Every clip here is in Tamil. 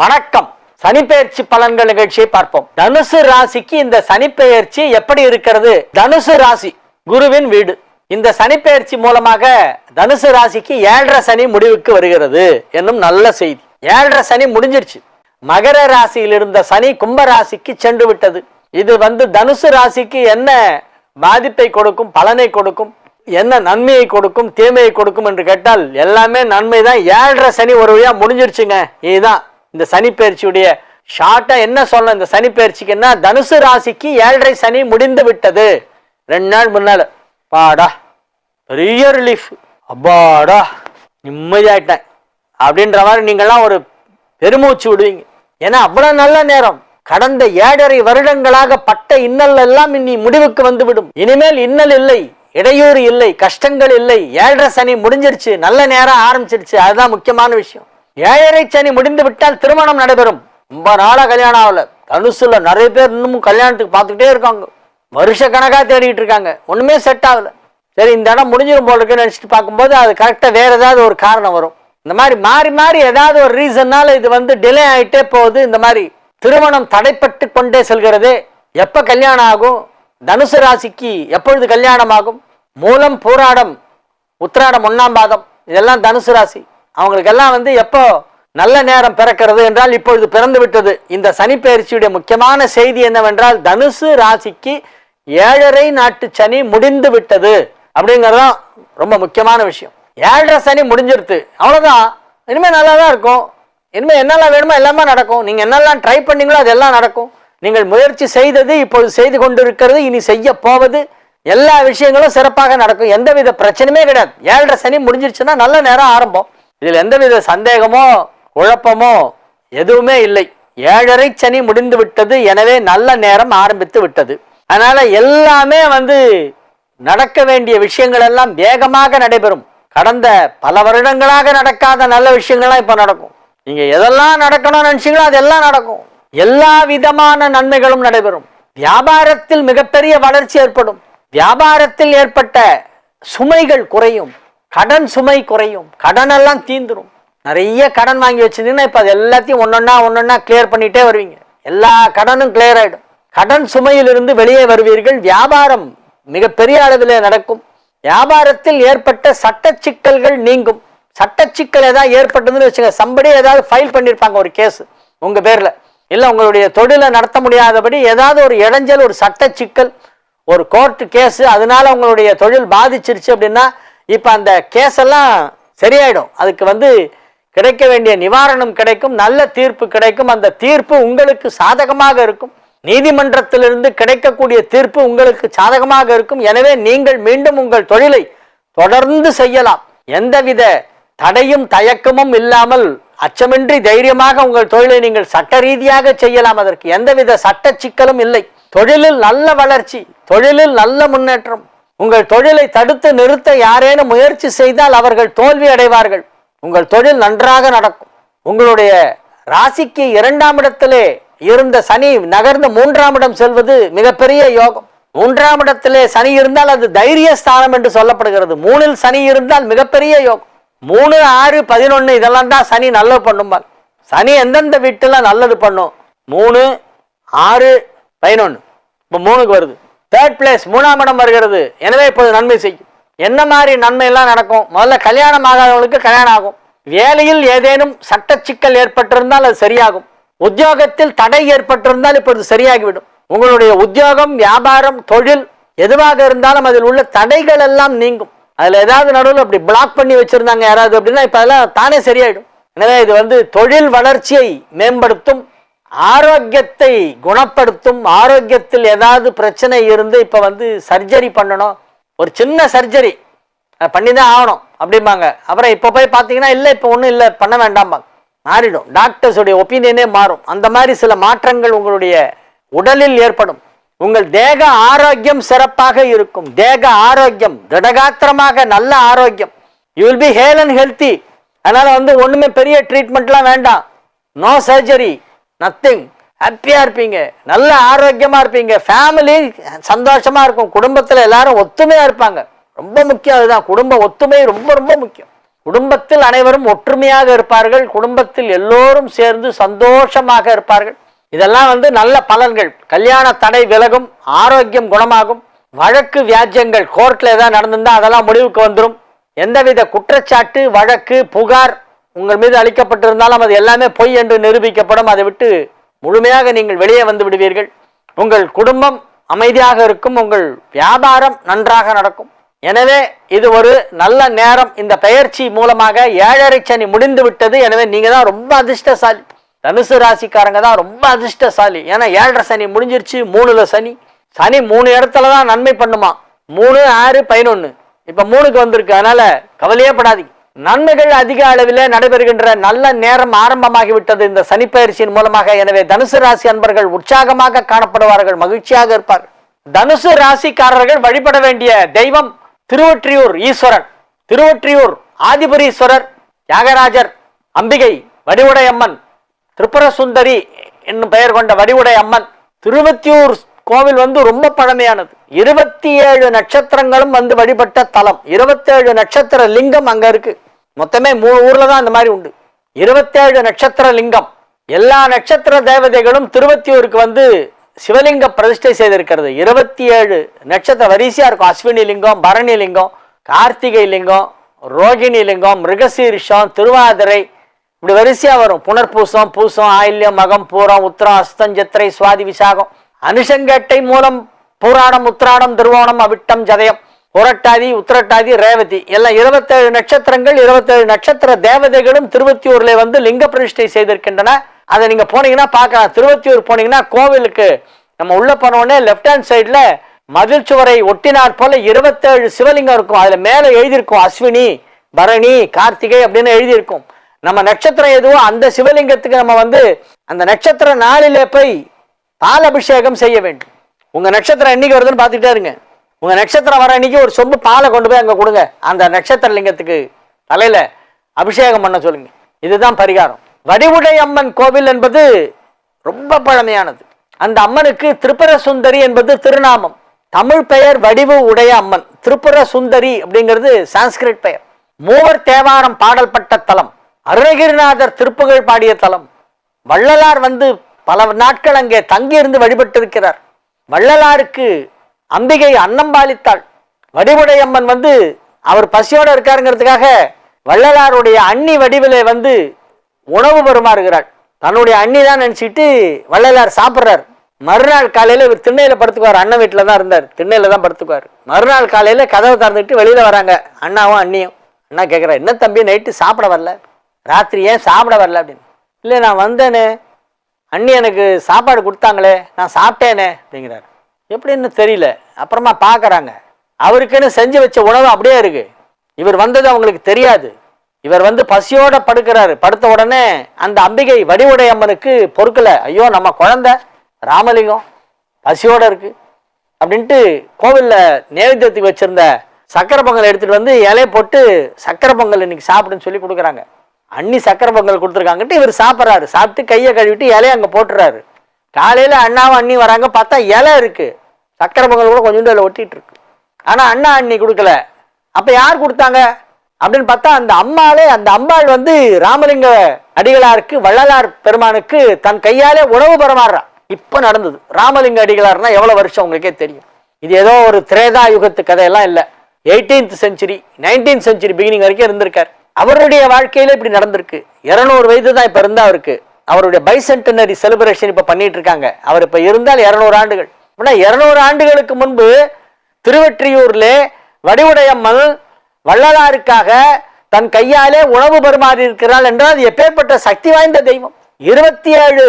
வணக்கம். சனிப்பெயர்ச்சி பலன்கள் நிகழ்ச்சியை பார்ப்போம். தனுசு ராசிக்கு இந்த சனிப்பெயர்ச்சி எப்படி இருக்கிறது? தனுசு ராசி குருவின் வீடு. இந்த சனிப்பெயர்ச்சி மூலமாக தனுசு ராசிக்கு ஏழரை சனி முடிவுக்கு வருகிறது என்னும் நல்ல செய்தி. ஏழரை சனி முடிஞ்சிருச்சு. மகர ராசியில் இருந்த சனி கும்ப ராசிக்கு சென்று விட்டது. இது வந்து தனுசு ராசிக்கு என்ன பாதிப்பை கொடுக்கும் பலனை கொடுக்கும் என்ன நன்மையை கொடுக்கும் தீமையை கொடுக்கும் என்று கேட்டால் எல்லாமே நன்மை தான் ஏழரை சனி ஒரு வழியாக முடிஞ்சிருச்சுங்க. இதுதான். இந்த சனிப்பெயர்ச்சியுடைய ஷார்ட்டா என்ன சொல்லணும்? இந்த சனிப்பெயர்ச்சிக்குன்னா தனுசு ராசிக்கு ஏழரை சனி முடிந்து விட்டது. ரெண்டு நாள் முன்னால பாடா பெரிய ரிலீஃப் அப்பாடா நிம்மதியாயிட்டேன். அப்படின்ற மாதிரி நீங்கள்லாம் ஒரு பெருமூச்சு விடுவீங்க. ஏன்னா அவ்வளவு நல்ல நேரம். கடந்த ஏழரை வருடங்களாக பட்ட இன்னல் எல்லாம் இனி முடிவுக்கு வந்துவிடும். இனிமேல் இன்னல் இல்லை இடையூறு இல்லை கஷ்டங்கள் இல்லை. ஏழரை சனி முடிஞ்சிருச்சு நல்ல நேரம் ஆரம்பிச்சிருச்சு. அதுதான் முக்கியமான விஷயம். ஏழரை சனி முடிந்து விட்டால் திருமணம் நடைபெறும். ரொம்ப நாளாக கல்யாணம் ஆகல. தனுசுல நிறைய பேர் இன்னமும் கல்யாணத்துக்கு பார்த்துக்கிட்டே இருக்காங்க. வருஷ கணக்காக தேடிட்டு இருக்காங்க. ஒன்றுமே செட் ஆகல. சரி இந்த இடம் முடிஞ்சிடும் போல இருக்குன்னு நினச்சிட்டு பார்க்கும்போது அது கரெக்டாக வேற ஏதாவது ஒரு காரணம் வரும். இந்த மாதிரி மாறி மாறி ஏதாவது ஒரு ரீசன்னால இது வந்து டிலே ஆகிட்டே போகுது. இந்த மாதிரி திருமணம் தடைப்பட்டு கொண்டே செல்கிறது எப்போ கல்யாணம் ஆகும்? தனுசு ராசிக்கு எப்பொழுது கல்யாணம் ஆகும்? மூலம் பூராடம் உத்திராடம் ஒன்னாம் பாதம் இதெல்லாம் தனுசு ராசி. அவங்களுக்கெல்லாம் வந்து எப்போ நல்ல நேரம் பிறக்கிறது என்றால் இப்பொழுது பிறந்து விட்டது. இந்த சனிப்பெயர்ச்சியுடைய முக்கியமான செய்தி என்னவென்றால் தனுசு ராசிக்கு ஏழரை நாட்டு சனி முடிந்து விட்டது அப்படிங்கறதுதான் ரொம்ப முக்கியமான விஷயம். ஏழரை சனி முடிஞ்சிருது அவ்வளோதான் இனிமே நல்லா தான் இருக்கும். இனிமேல் என்னெல்லாம் வேணுமோ எல்லாமே நடக்கும். நீங்கள் என்னெல்லாம் ட்ரை பண்ணீங்களோ அதெல்லாம் நடக்கும். நீங்கள் முயற்சி செய்தது இப்பொழுது செய்து கொண்டிருக்கிறது இனி செய்ய போவது எல்லா விஷயங்களும் சிறப்பாக நடக்கும். எந்தவித பிரச்சனையுமே கிடையாது. ஏழரை சனி முடிஞ்சிருச்சுன்னா நல்ல நேரம் ஆரம்பம். இதில் எந்தவித சந்தேகமோ குழப்பமோ எதுவுமே இல்லை. ஏழரை சனி முடிந்து விட்டது எனவே நல்ல நேரம் ஆரம்பித்து விட்டது. அதனால எல்லாமே வந்து நடக்க வேண்டிய விஷயங்கள் எல்லாம் வேகமாக நடைபெறும். கடந்த பல வருடங்களாக நடக்காத நல்ல விஷயங்கள்லாம் இப்போ நடக்கும். நீங்க எதெல்லாம் நடக்கணும்னு நினைச்சீங்களோ அதெல்லாம் நடக்கும். எல்லா விதமான நன்மைகளும் நடைபெறும். வியாபாரத்தில் மிகப்பெரிய வளர்ச்சி ஏற்படும். வியாபாரத்தில் ஏற்பட்ட சுமைகள் குறையும். கடன் சுமை குறையும். கடன் எல்லாம் நிறைய கடன் வாங்கி வச்சிருந்தீங்கன்னா இப்போ அது எல்லாத்தையும் ஒன்றொன்னா ஒன்றொன்னா கிளியர் பண்ணிகிட்டே வருவீங்க. எல்லா கடனும் கிளியர் ஆகிடும் கடன் சுமையிலிருந்து வெளியே வருவீர்கள். வியாபாரம் மிகப்பெரிய அளவில் நடக்கும். வியாபாரத்தில் ஏற்பட்ட சட்ட சிக்கல்கள் நீங்கும். சட்ட சிக்கல் ஏதாவது ஏற்பட்டதுன்னு வச்சுங்க சம்படி ஏதாவது ஃபைல் பண்ணியிருப்பாங்க ஒரு கேஸ் உங்கள் பேரில். இல்லை உங்களுடைய தொழிலை நடத்த முடியாதபடி ஏதாவது ஒரு இடைஞ்சல் ஒரு சட்ட சிக்கல் ஒரு கோர்ட் கேஸு அதனால உங்களுடைய தொழில் பாதிச்சிருச்சு அப்படின்னா இப்போ அந்த கேஸ் எல்லாம் சரியாயிடும். அதுக்கு வந்து கிடைக்க வேண்டிய நிவாரணம் கிடைக்கும் நல்ல தீர்ப்பு கிடைக்கும். அந்த தீர்ப்பு உங்களுக்கு சாதகமாக இருக்கும். நீதிமன்றத்திலிருந்து கிடைக்கக்கூடிய தீர்ப்பு உங்களுக்கு சாதகமாக இருக்கும். எனவே நீங்கள் மீண்டும் உங்கள் தொழிலை தொடர்ந்து செய்யலாம். எந்தவித தடையும் தயக்கமும் இல்லாமல் அச்சமின்றி தைரியமாக உங்கள் தொழிலை நீங்கள் சட்ட ரீதியாக செய்யலாம். அதற்கு எந்தவித சட்ட சிக்கலும் இல்லை. தொழிலில் நல்ல வளர்ச்சி தொழிலில் நல்ல முன்னேற்றம். உங்கள் தொழிலை தடுத்து நிறுத்த யாரேனும் முயற்சி செய்தால் அவர்கள் தோல்வி அடைவார்கள். உங்கள் தொழில் நன்றாக நடக்கும். உங்களுடைய ராசிக்கு இரண்டாம் இடத்திலே இருந்த சனி நகர்ந்து மூன்றாம் இடம் செல்வது மிகப்பெரிய யோகம். மூன்றாம் இடத்திலே சனி இருந்தால் அது தைரிய ஸ்தானம் என்று சொல்லப்படுகிறது. மூணில் சனி இருந்தால் மிகப்பெரிய யோகம். மூணு ஆறு பதினொன்று இதெல்லாம் தான் சனி நல்லது பண்ணும்பால் சனி எந்தெந்த வீட்டில் நல்லது பண்ணும்? மூணு ஆறு பதினொன்று இப்போ மூணுக்கு வருது. தேர்ட் பிளேஸ் மூணாம் இடம் வருகிறது. எனவே இப்போது நன்மை செய்யும். என்ன மாதிரி நன்மையெல்லாம் நடக்கும்? முதல்ல கல்யாணம் ஆகாதவங்களுக்கு கல்யாணம் ஆகும். வேலையில் ஏதேனும் சட்ட சிக்கல் ஏற்பட்டிருந்தால் அது சரியாகும். உத்தியோகத்தில் தடை ஏற்பட்டிருந்தால் இப்பொழுது சரியாகிவிடும். உங்களுடைய உத்தியோகம் வியாபாரம் தொழில் எதுவாக இருந்தாலும் அதில் உள்ள தடைகள் எல்லாம் நீங்கும். அதில் ஏதாவது நடுவில் அப்படி பிளாக் பண்ணி வச்சிருந்தாங்க யாராவது அப்படின்னா இப்போ அதெல்லாம் தானே சரியாயிடும். எனவே இது வந்து தொழில் வளர்ச்சியை மேம்படுத்தும் ஆரோக்கியத்தை குணப்படுத்தும் ஆரோக்கியத்தில் ஏதாவது பிரச்சனை இருந்து இப்போ வந்து சர்ஜரி பண்ணணும். ஒரு சின்ன சர்ஜரி. பண்ணி தான் ஆகணும் அப்படிம்பாங்க. அப்புறம் இப்போ போய் பார்த்தீங்கன்னா இல்லை இப்போ ஒன்றும் இல்லை பண்ண வேண்டாம்பாங்க. மாறிடும். டாக்டர்ஸுடைய ஒப்பீனியனே மாறும். அந்த மாதிரி சில மாற்றங்கள் உங்களுடைய உடலில் ஏற்படும். உங்கள் தேக ஆரோக்கியம் சிறப்பாக இருக்கும். தேக ஆரோக்கியம் திடகாத்திரமாக நல்ல ஆரோக்கியம். You will be hale and healthy அதனால் வந்து ஒன்றுமே பெரிய ட்ரீட்மெண்ட்லாம் வேண்டாம். நோ சர்ஜரி நத்திங் ஹாப்பியாக இருப்பீங்க. நல்ல ஆரோக்கியமாக இருப்பீங்க. ஃபேமிலி சந்தோஷமாக இருக்கும். குடும்பத்தில் எல்லாரும் ஒத்துமையாக இருப்பாங்க. ரொம்ப முக்கியம் அதுதான். குடும்ப ஒத்துமை ரொம்ப ரொம்ப முக்கியம். குடும்பத்தில் அனைவரும் ஒற்றுமையாக இருப்பார்கள். குடும்பத்தில் எல்லோரும் சேர்ந்து சந்தோஷமாக இருப்பார்கள். இதெல்லாம் வந்து நல்ல பலன்கள். கல்யாண தடை விலகும். ஆரோக்கியம் குணமாகும். வழக்கு வியாஜ்யங்கள் கோர்ட்டில் ஏதாவது நடந்திருந்தா அதெல்லாம் முடிவுக்கு வந்துடும் எந்தவித குற்றச்சாட்டு வழக்கு புகார் உங்கள் மீது அளிக்கப்பட்டிருந்தாலும் அது எல்லாமே பொய் என்று நிரூபிக்கப்படும். அதை விட்டு முழுமையாக நீங்கள் வெளியே வந்து விடுவீர்கள். உங்கள் குடும்பம் அமைதியாக இருக்கும். உங்கள் வியாபாரம் நன்றாக நடக்கும். எனவே இது ஒரு நல்ல நேரம். இந்த பெயர்ச்சி மூலமாக ஏழரை சனி முடிந்து விட்டது. எனவே நீங்கள் தான் ரொம்ப அதிர்ஷ்டசாலி. தனுசு ராசிக்காரங்க தான் ரொம்ப அதிர்ஷ்டசாலி. ஏன்னா ஏழரை சனி முடிஞ்சிருச்சு மூணுல சனி. சனி மூணு இடத்துல தான் நன்மை பண்ணுமா? மூணு ஆறு பதினொன்று இப்போ மூணுக்கு வந்திருக்கு. அதனால் கவலையே படாதீங்க. நன்மைகள் அதிக அளவில் நடைபெறுகின்ற நல்ல நேரம் ஆரம்பமாகி விட்டது இந்த சனிப்பயிற்சியின் மூலமாக எனவே தனுசு ராசி அன்பர்கள் உற்சாகமாக காணப்படுவார்கள் மகிழ்ச்சியாக இருப்பார். தனுசு ராசிக்காரர்கள் வழிபட வேண்டிய தெய்வம் திருவொற்றியூர் ஈஸ்வரன் திருவொற்றியூர் ஆதிபுரீஸ்வரர் தியாகராஜர் அம்பிகை வடிவுடை அம்மன் திரிபுர சுந்தரி என்னும் பெயர் கொண்ட வடிவுடை அம்மன் திருவத்தியூர் கோவில் வந்து ரொம்ப பழமையானது. இருபத்தி ஏழு நட்சத்திரங்களும் வந்து வழிபட்ட தலம். இருபத்தேழு நட்சத்திர லிங்கம் அங்க இருக்கு. மொத்தமே மூணு ஊர்ல தான் அந்த மாதிரி உண்டு. இருபத்தேழு நட்சத்திர லிங்கம். எல்லா நட்சத்திர தேவதைகளும் திருவத்தியூருக்கு வந்து சிவலிங்க பிரதிஷ்டை செய்திருக்கிறது. இருபத்தி ஏழு நட்சத்திர வரிசையா இருக்கும். அஸ்வினி லிங்கம் பரணி லிங்கம் கார்த்திகை லிங்கம் ரோகிணி லிங்கம் மிருகசீரிஷம் திருவாதிரை. இப்படி வரிசையா வரும். புனர்பூசம் பூசம் ஆயில்யம் மகம் பூரம் உத்திரம் அஸ்தம் சித்திரை சுவாதி விசாகம். அனுஷங்கேட்டை மூலம் பூராடம் உத்திராடம் திருவோணம் அவிட்டம் ஜதயம். புரட்டாதி உத்திரட்டாதி ரேவதி. எல்லாம் இருபத்தேழு நட்சத்திரங்கள் இருபத்தேழு நட்சத்திர தேவதைகளும் திருவத்தியூர்ல வந்து லிங்க பிரதிஷ்டை செய்திருக்கின்றன. அதை நீங்க போனீங்கன்னா பார்க்கலாம். திருவத்தியூர் போனீங்கன்னா கோவிலுக்கு நம்ம உள்ள போனோடனே லெஃப்ட் ஹேண்ட் சைட்ல மதில் சுவரை ஒட்டினாற் போல இருபத்தேழு சிவலிங்கம் இருக்கும். அதுல மேல எழுதியிருக்கும் அஸ்வினி பரணி கார்த்திகை அப்படின்னு எழுதியிருக்கும். நம்ம நட்சத்திரம் எதுவோ அந்த சிவலிங்கத்துக்கு நம்ம வந்து அந்த நட்சத்திர நாளிலே போய் பால் அபிஷேகம் செய்ய வேண்டும். உங்க நட்சத்திரம் என்னைக்கு வருதுன்னு பார்த்துக்கிட்டே இருங்க. உங்க நட்சத்திரம் வர அன்னைக்கு ஒரு சொம்பு பாலை கொண்டு போய் அங்கே கொடுங்க. அந்த நட்சத்திர லிங்கத்துக்கு தலையில அபிஷேகம் பண்ண சொல்லுங்க. இதுதான் பரிகாரம். வடிவுடை அம்மன் கோவில் என்பது ரொம்ப பழமையானது. அந்த அம்மனுக்கு திரிபுர சுந்தரி என்பது திருநாமம். தமிழ் பெயர் வடிவு உடைய அம்மன். திரிபுர சுந்தரி அப்படிங்கிறது சான்ஸ்கிரிட் பெயர். மூவர் தேவாரம் பாடல்பட்ட தலம். அருணகிரிநாதர் திருப்புகழ் பாடிய தலம். வள்ளலார் வந்து பல நாட்கள் அங்கே தங்கியிருந்து வழிபட்டிருக்கிறார். வள்ளலாருக்கு அம்பிகை அன்னம் பாலித்தாள் வடிவுடையம்மன் வந்து அவர் பசியோடு இருக்காருங்கிறதுக்காக வள்ளலாருடைய அண்ணி வடிவிலே வந்து உணவு பருமாறுகிறாள் தன்னுடைய அண்ணி தான் நினச்சிட்டு வள்ளலார் சாப்பிட்றார். மறுநாள் காலையில் இவர் திண்ணையில் படுத்துக்குவார். அண்ணன் வீட்டில் தான் இருந்தார். திண்ணையில் தான் படுத்துக்குவார். மறுநாள் காலையில் கதவை திறந்துட்டு வெளியில் வராங்க. அண்ணாவும் அண்ணியும். அண்ணா கேட்குறா என்ன தம்பி நைட்டு சாப்பிட வரல? ராத்திரி ஏன் சாப்பிட வரல? அப்படின்னு. இல்லை நான் வந்தேனே. அண்ணி எனக்கு சாப்பாடு கொடுத்தாங்களே. நான் சாப்பிட்டேனே. அப்படிங்கிறாரு. எப்படின்னு தெரியல. அப்புறமா பார்க்குறாங்க அவருக்குன்னு செஞ்சு வச்ச உணவு அப்படியே இருக்கு. இவர் வந்தது அவங்களுக்கு தெரியாது. இவர் வந்து பசியோட படுக்கிறாரு. படுத்த உடனே அந்த அம்பிகை வடிவுடை அம்மனுக்கு பொறுக்கல. ஐயோ நம்ம குழந்த ராமலிங்கம் பசியோட இருக்கு அப்படின்ட்டு கோவில்ல நேவேத்தியத்துக்கு வச்சிருந்த சக்கரை பொங்கல் எடுத்துகிட்டு வந்து இலையை போட்டு சக்கரை பொங்கல் இன்னைக்கு சாப்பிடுன்னு சொல்லி கொடுக்குறாங்க. அன்னி சக்கரை பொங்கல் கொடுத்துருக்காங்கட்டு இவர் சாப்பிட்றாரு. சாப்பிட்டு கையை கழுவிட்டு இலைய அங்கே போட்டுறாரு. காலையில் அண்ணாவும் அண்ணி வராங்க பார்த்தா இலை இருக்கு. சக்கரை பொங்கல் கூட கொஞ்சோண்டு அதில் ஒட்டிகிட்டு இருக்கு ஆனால் அண்ணா அண்ணி கொடுக்கல. அப்போ யார் கொடுத்தாங்க? அப்படின்னு பார்த்தா அந்த அம்மாளே அந்த அம்பாள் வந்து ராமலிங்க அடிகளாருக்கு வள்ளலார் பெருமானுக்கு தன் கையாலே உணவு பரமாறுறா. இப்போ நடந்தது. ராமலிங்க அடிகளார்னா எவ்வளோ வருஷம் உங்களுக்கே தெரியும். இது ஏதோ ஒரு திரேதா யுகத்து கதையெல்லாம் இல்லை. Eighteenth century nineteenth century beginning வரைக்கும் இருந்திருக்கார். அவருடைய வாழ்க்கையில இப்படி நடந்திருக்கு. இருநூறு வயது தான் இப்போ இருந்தா அவருக்கு. அவருடைய பைசென்டனரி செலிப்ரேஷன் இப்ப பண்ணிட்டு இருக்காங்க அவர் இப்ப இருந்தால் இருநூறு ஆண்டுகள். அப்படின்னா இரநூறு ஆண்டுகளுக்கு முன்பு திருவெற்றியூர்ல வடிவுடையம்மல் வள்ளலாருக்காக தன் கையாலே உணவு பருமாறி இருக்கிறாள் என்றால் அது எப்பேற்பட்ட சக்தி வாய்ந்த தெய்வம். இருபத்தி ஏழு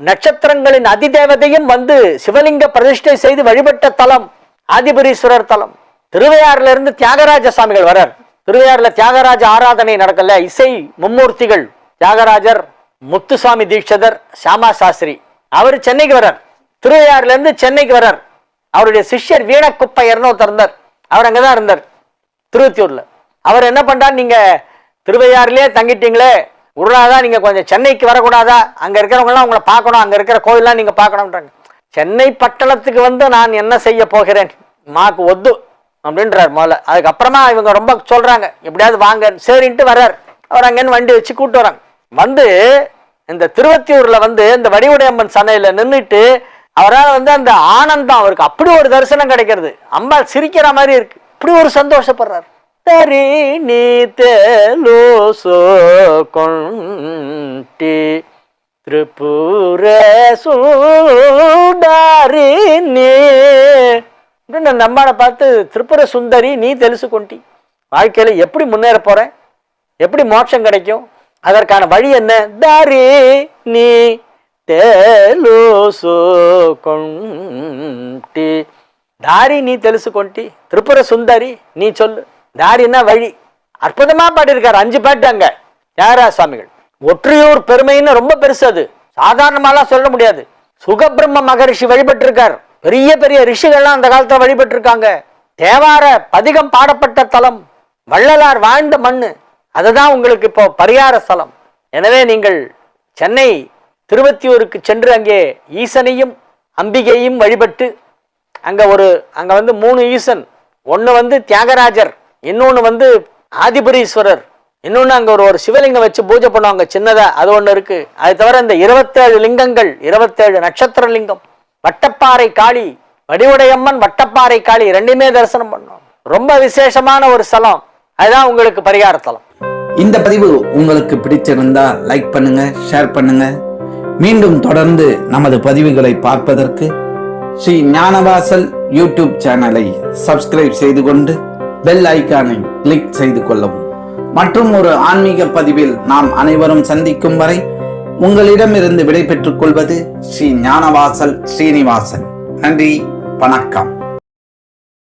நட்சத்திரங்களின் அதிதேவதையும் வந்து சிவலிங்க பிரதிஷ்டை செய்து வழிபட்ட தலம் ஆதிபுரீஸ்வரர் தலம். திருவையாறுல இருந்து தியாகராஜ சுவாமிகள் வரார் திருவையாறுல தியாகராஜ ஆராதனை நடக்கல. இசை மும்மூர்த்திகள் தியாகராஜர் முத்துசாமி தீட்சதர் சாமா சாஸ்திரி. அவர் சென்னைக்கு வர்றார். திருவையாறுலேருந்து சென்னைக்கு வர்றார். அவருடைய சிஷ்யர் வீணக்குப்பை ஒருத்தர் இருந்தார். அவர் அங்கே தான் இருந்தார். திருவத்தியூரில் அவர் என்ன பண்ணுறார் நீங்கள் திருவையாறுலேயே தங்கிட்டீங்களே உருளாதான் நீங்கள் கொஞ்சம் சென்னைக்கு வரக்கூடாதா? அங்கே இருக்கிறவங்களாம் உங்களை பார்க்கணும். அங்கே இருக்கிற கோயில்லாம் நீங்கள் பார்க்கணுன்றாங்க சென்னை பட்டணத்துக்கு வந்து நான் என்ன செய்ய போகிறேன்? மாக்கு ஒத்து அப்படின்றார் முதல்ல. அதுக்கப்புறமா இவங்க ரொம்ப சொல்கிறாங்க எப்படியாவது வாங்க. சரின்ட்டு வர்றார். அவர் அங்கேன்னு வண்டி வச்சு கூப்பிட்டு வராங்க. வந்து இந்த திருவத்தியூர்ல வந்து இந்த வடிவுடையம்மன் சனையில நின்றுட்டு அவரால் வந்து அந்த ஆனந்தம் அவருக்கு அப்படி ஒரு தரிசனம் கிடைக்கிறது. அம்மா சிரிக்கிற மாதிரி இருக்கு. இப்படி ஒரு சந்தோஷப்படுறாரு. தரி நீத்தேலோசோ கொண்டி திரிபுரசூடாரி நீ நம்மளை பார்த்து திருப்புர சுந்தரி நீ தெலுசு கொண்டி. வாழ்க்கையில் எப்படி முன்னேற போகிறேன் எப்படி மோட்சம் கிடைக்கும்? அதற்கான வழி என்ன தாரி நீ తెలుసుకొంటి தாரி நீ తెలుసుకొంటి திரிபுர சுந்தரி நீ சொல்லு தாரின்னா வழி அற்புதமா பாடியிருக்காரு அஞ்சு பாட்டு அங்க தியாகராஜ சுவாமிகள் ஒற்றியூர் பெருமைன்னு ரொம்ப பெருசு அது சாதாரணமாலாம் சொல்ல முடியாது சுகபிரம்ம மகரிஷி வழிபட்டிருக்கார் பெரிய பெரிய ரிஷிகள்லாம் அந்த காலத்துல வழிபட்டிருக்காங்க தேவார பதிகம் பாடப்பட்ட தலம் வள்ளலார் வாழ்ந்த மண்ணு அதுதான் உங்களுக்கு இப்போ பரிகார ஸ்தலம். எனவே நீங்கள் சென்னை திருவத்தியூருக்கு சென்று அங்கே ஈசனையும் அம்பிகையும் வழிபட்டு அங்கே ஒரு அங்கே வந்து மூணு ஈசன். ஒன்று வந்து தியாகராஜர் இன்னொன்று வந்து ஆதிபுரீஸ்வரர் இன்னொன்று அங்கே ஒரு ஒரு சிவலிங்கம் வச்சு பூஜை பண்ணுவாங்க சின்னதாக அது ஒன்று இருக்குது அது தவிர இந்த இருபத்தேழு லிங்கங்கள் இருபத்தேழு நட்சத்திர லிங்கம் வட்டப்பாறை காளி வடிவுடையம்மன் வட்டப்பாறை காளி ரெண்டுமே தரிசனம் பண்ணோம் ரொம்ப விசேஷமான ஒரு ஸ்தலம். அதுதான் உங்களுக்கு பரிகாரத்தலம். இந்த பதிவு உங்களுக்கு பிடிச்சிருந்தா லைக் பண்ணுங்க ஷேர் பண்ணுங்க. மீண்டும் தொடர்ந்து நமது பதிவுகளை பார்ப்பதற்கு ஸ்ரீ ஞானவாசல் யூடியூப் சேனலை சப்ஸ்கிரைப் செய்து கொண்டு பெல் ஐகானை கிளிக் செய்து கொள்ளவும். மற்றும் ஒரு ஆன்மீக பதிவில் நாம் அனைவரும் சந்திக்கும் வரை உங்களிடமிருந்து விடைபெற்றுக் கொள்வது ஸ்ரீ ஞானவாசல் ஸ்ரீனிவாசன். நன்றி வணக்கம்.